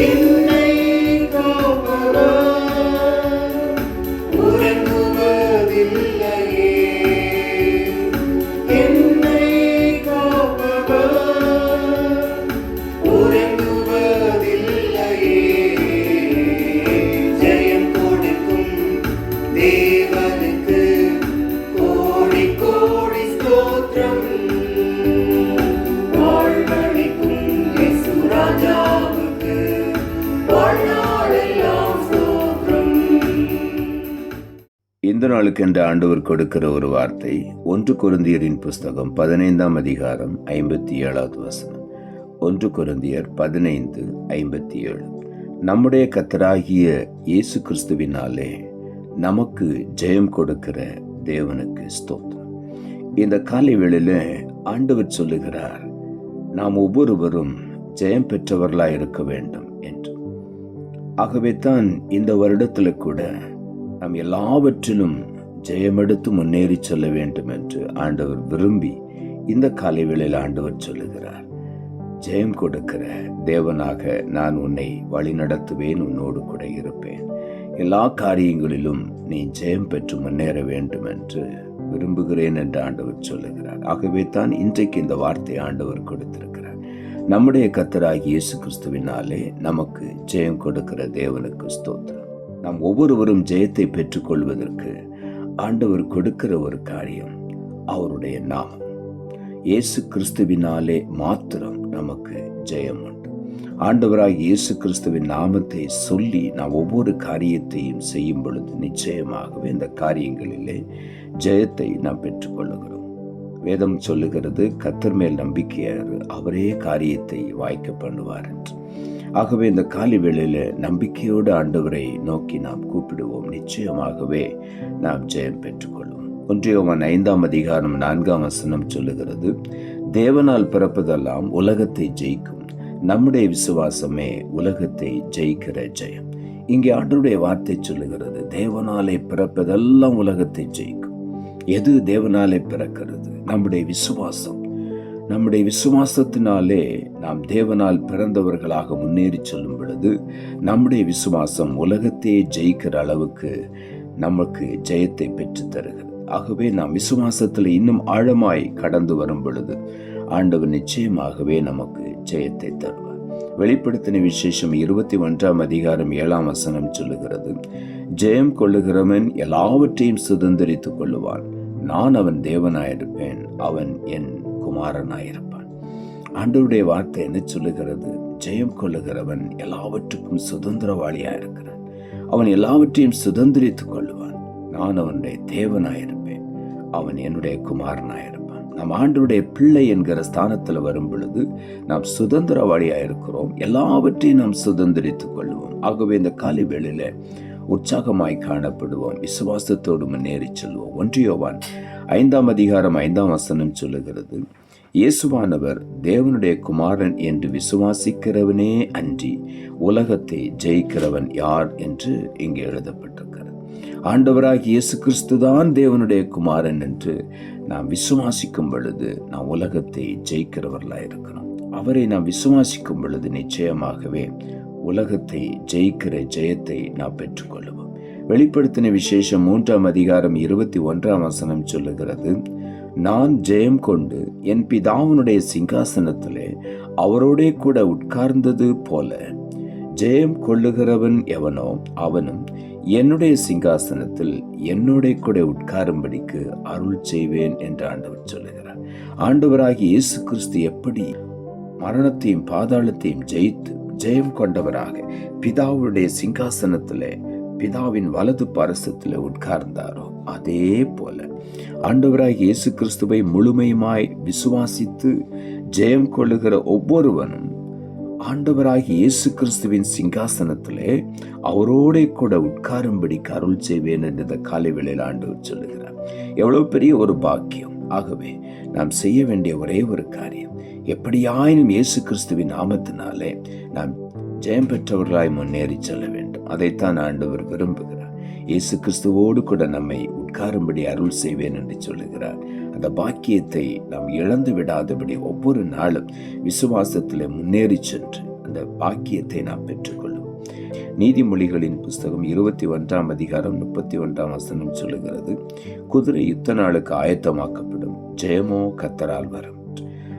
என்னை இந்த நாளுக்கு என்று ஆண்டவர் கொடுக்கிற ஒரு வார்த்தை ஒன்று குருந்தியரின் புஸ்தகம் பதினைந்தாம் அதிகாரம் ஐம்பத்தி ஏழாவது வசனம். ஒன்று குருந்தியர் பதினைந்து ஐம்பத்தி ஏழு நம்முடைய கத்தராகிய இயேசு கிறிஸ்துவினாலே நமக்கு ஜெயம் கொடுக்கிற தேவனுக்கு ஸ்தோத்திரம். இந்த காலை வேளையில் ஆண்டவர் சொல்லுகிறார் நாம் ஒவ்வொருவரும் ஜெயம் பெற்றவர்களாக இருக்க வேண்டும் என்று. ஆகவே தான் இந்த வருடத்தில் கூட நாம் எல்லாவற்றிலும் ஜெயமெடுத்து முன்னேறி செல்ல வேண்டும் என்று ஆண்டவர் விரும்பி இந்த காலை வேளையில் ஆண்டவர் சொல்லுகிறார். ஜெயம் கொடுக்கிற தேவனாக நான் உன்னை வழிநடத்துவேன் உன்னோடு கூட இருப்பேன். எல்லா காரியங்களிலும் நீ ஜெயம் பெற்று முன்னேற வேண்டும் என்று விரும்புகிறேன் என்று ஆண்டவர் சொல்லுகிறார். ஆகவே தான் இன்றைக்கு இந்த வார்த்தை ஆண்டவர் கொடுத்திருக்கிறார். நம்முடைய கத்தராகி இயேசு கிறிஸ்துவினாலே நமக்கு ஜெயம் கொடுக்கிற தேவனுக்கு ஸ்தோத்திரம். நாம் ஒவ்வொருவரும் ஜெயத்தை பெற்றுக்கொள்வதற்கு ஆண்டவர் கொடுக்கிற ஒரு காரியம் அவருடைய நாமம். இயேசு கிறிஸ்துவினாலே மாத்திரம் நமக்கு ஜெயம் உண்டு. ஆண்டவராக இயேசு கிறிஸ்துவின் நாமத்தை சொல்லி நாம் ஒவ்வொரு காரியத்தையும் செய்யும் பொழுது நிச்சயமாகவே இந்த காரியங்களிலே ஜெயத்தை நாம் பெற்றுக்கொள்ளுகிறோம். வேதம் சொல்லுகிறது கத்தர் மேல் நம்பிக்கையார் அவரே காரியத்தை வாய்க்க பண்ணுவார் என்று. ஆகவே இந்த காலை வேளையில் நம்பிக்கையோடு ஆண்டவரை நோக்கி நாம் கூப்பிடுவோம். நிச்சயமாகவே நாம் ஜெயம் பெற்றுக்கொள்வோம். ஒன்றியவன் ஐந்தாம் அதிகாரம் நான்காம் வசனம் சொல்லுகிறது தேவனால் பிறப்பதெல்லாம் உலகத்தை ஜெயிக்கும். நம்முடைய விசுவாசமே உலகத்தை ஜெயிக்கிற ஜெயம். இங்கே ஆண்டருடைய வார்த்தை சொல்லுகிறது தேவனாலே பிறப்பதெல்லாம் உலகத்தை ஜெயிக்கும். எது தேவனாலே பிறக்கிறது? நம்முடைய விசுவாசம். நம்முடைய விசுவாசத்தினாலே நாம் தேவனால் பிறந்தவர்களாக முன்னேறி செல்லும் பொழுது நம்முடைய விசுவாசம் உலகத்தையே ஜெயிக்கிற அளவுக்கு நமக்கு ஜெயத்தை பெற்று தருகிறது. ஆகவே நாம் விசுவாசத்தில் இன்னும் ஆழமாய் கடந்து வரும் பொழுது ஆண்டவர் நிச்சயமாகவே நமக்கு ஜெயத்தை தருவார். வெளிப்படுத்தின விசேஷம் இருபத்தி ஒன்றாம் அதிகாரம் ஏழாம் வசனம் சொல்லுகிறது ஜெயம் கொள்ளுகிறவன் எல்லாவற்றையும் சுதந்திரித்துக் கொள்ளுவான். நான் அவன் தேவனாயிருப்பேன் அவன் என் குமாரனாயிருப்பான். ஆண்டவருடைய வார்த்தை என்ன சொல்லுகிறது? ஜெயம் கொள்ளுகிறவன் எல்லாவற்றுக்கும் சுதந்திரவாளியாக இருக்கிறான் அவன் எல்லாவற்றையும் சுதந்திரித்துக் கொள்வான் நான் அவனுடைய தேவனாயிருப்பேன். அவன் என்னுடைய குமாரனாயிருப்பான். நம் ஆண்டுடைய பிள்ளை என்கிற ஸ்தானத்தில் வரும் பொழுது நாம் சுதந்திரவாளியாக இருக்கிறோம் எல்லாவற்றையும் நாம் சுதந்திரித்துக் கொள்வோம் ஆகவே இந்த காலை வேளையில உற்சாகமாய் காணப்படுவோம். விசுவாசத்தோடு முன்னேறி செல்வோம். ஒன்றியோவான் ஐந்தாம் அதிகாரம் ஐந்தாம் வசனம் சொல்லுகிறது. இயேசுவானவர் தேவனுடைய குமாரன் என்று விசுவாசிக்கிறவனே அன்றி உலகத்தை ஜெயிக்கிறவன் யார் என்று இங்கே எழுதப்பட்டிருக்கிறது. ஆண்டவராக இயேசு கிறிஸ்துதான் தேவனுடைய குமாரன் என்று நாம் விசுவாசிக்கும் பொழுது நாம் உலகத்தை ஜெயிக்கிறவர்களாக இருக்கிறோம். அவரை நாம் விசுவாசிக்கும் பொழுது நிச்சயமாகவே உலகத்தை ஜெயிக்கிற ஜெயத்தை நாம் பெற்றுக்கொள்வோம் வெளிப்படுத்தின விசேஷம் மூன்றாம் அதிகாரம் இருபத்தி ஒன்றாம் வசனம் சொல்லுகிறது நான் ஜெயம் கொண்டு என் பிதாவனுடைய சிங்காசனத்திலே அவரோடே கூட உட்கார்ந்தது போல ஜெயம் கொள்ளுகிறவன் எவனோ அவனும் என்னுடைய சிங்காசனத்தில் என்னோட கூட உட்காரும்படிக்கு அருள் செய்வேன் என்று ஆண்டவர் சொல்லுகிறார். ஆண்டவராகி இயேசு கிறிஸ்து எப்படி மரணத்தையும் பாதாளத்தையும் ஜெயித்து ஜெயம் கொண்டவராக பிதாவுடைய சிங்காசனத்திலே பிதாவின் வலது பரசத்தில் உட்கார்ந்தாரோ? அதே போல ஆண்டவராக இயேசு கிறிஸ்துவை முழுமையுமாய் விசுவாசித்து ஜெயம் கொள்ளுகிற ஒவ்வொருவனும் ஆண்டவராக இயேசு கிறிஸ்துவின் சிங்காசனத்திலே அவரோட கூட உட்காரும்படி கருள் செய்வேன் என்று இந்த காலை வேளையில் ஆண்டவர் சொல்லுகிறார். எவ்வளவு பெரிய ஒரு பாக்கியம். ஆகவே நாம் செய்ய வேண்டிய ஒரே ஒரு காரியம் எப்படியாயினும் இயேசு கிறிஸ்துவின் நாமத்தினாலே நாம் ஜெயம் பெற்றவர்களாய் முன்னேறி செல்ல வேண்டும். அதைத்தான் ஆண்டவர் விரும்புகிறார். இயேசு கிறிஸ்துவோடு கூட நம்மை உட்காரும்படி அருள் செய்வேன் என்று சொல்லுகிறார். அந்த பாக்கியத்தை நாம் இழந்து விடாதபடி ஒவ்வொரு நாளும் விசுவாசத்தில் முன்னேறி சென்று அந்த பாக்கியத்தை நாம் பெற்றுக்கொள்ளும். நீதிமொழிகளின் புஸ்தகம் இருபத்தி ஒன்றாம் அதிகாரம் முப்பத்தி ஒன்றாம் வசனம் சொல்லுகிறது குதிரை யுத்த நாளுக்கு ஆயத்தமாக்கப்படும். ஜெயமோ கத்தரால் வரும்.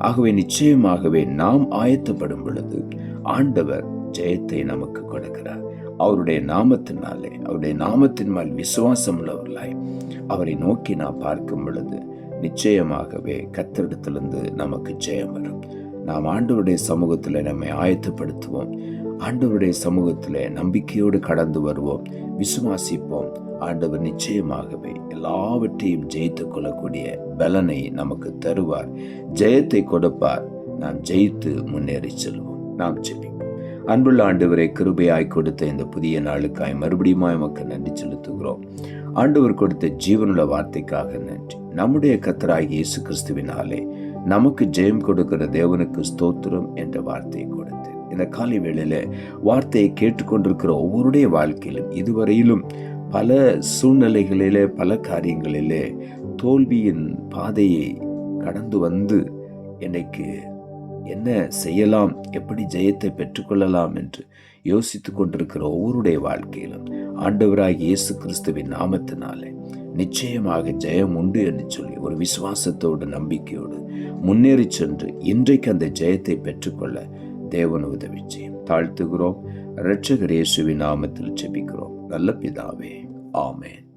ஆகவே நிச்சயமாகவே நாம் ஆயத்தப்படும் பொழுது ஆண்டவர் ஜெயத்தை நமக்கு கொடுக்கிறார். அவருடைய நாமத்தினாலே அவருடைய நாமத்தின் மேல் விசுவாசம் உள்ளவர்களாய் அவரை நோக்கி நாம் பார்க்கும் பொழுது நிச்சயமாகவே கத்திரிடத்திலிருந்து நமக்கு ஜெயம் வரும். நாம் ஆண்டவருடைய சமூகத்தில் நம்மை ஆயத்தப்படுத்துவோம். ஆண்டவருடைய சமூகத்தில் நம்பிக்கையோடு கடந்து வருவோம். விசுவாசிப்போம். ஆண்டவர் நிச்சயமாகவே எல்லாவற்றையும் ஜெயித்து கொள்ளக்கூடிய பலனை நமக்கு தருவார். ஜெயத்தை கொடுப்பார். நாம் ஜெயித்து முன்னேறி செல்வோம். நாம் ஜெபிப்போம். அன்புள்ள ஆண்டவரை கிருபையாய் கொடுத்த இந்த புதிய நாளுக்காய் மறுபடியும் நமக்கு நன்றி செலுத்துகிறோம். ஆண்டவர் கொடுத்த ஜீவனுள்ள வார்த்தைக்காக நன்றி. நம்முடைய கத்தராய் இயேசு கிறிஸ்துவினாலே நமக்கு ஜெயம் கொடுக்கிற தேவனுக்கு ஸ்தோத்திரம் என்ற வார்த்தையை கொடுத்து இந்த காலை வேளையில் வார்த்தையை கேட்டுக்கொண்டிருக்கிற ஒவ்வொருடைய வாழ்க்கையிலும் இதுவரையிலும் பல சூழ்நிலைகளிலே பல காரியங்களிலே தோல்வியின் பாதையை கடந்து வந்து என்னைக்கு என்ன செய்யலாம் எப்படி ஜெயத்தை பெற்றுக்கொள்ளலாம் என்று யோசித்து கொண்டிருக்கிற ஒவ்வொருடைய வாழ்க்கையிலும் ஆண்டவராக இயேசு கிறிஸ்துவின் நாமத்தினாலே நிச்சயமாக ஜெயம் உண்டு என்று சொல்லி ஒரு விசுவாசத்தோடு நம்பிக்கையோடு முன்னேறி சென்று இன்றைக்கு அந்த ஜெயத்தை பெற்றுக்கொள்ள தேவன் உதவி செய்யும் தாழ்த்துகிறோம். இரட்சகர் இயேசுவின் நாமத்தில் செபிக்கிறோம் நல்ல பிதாவே ஆமேன்.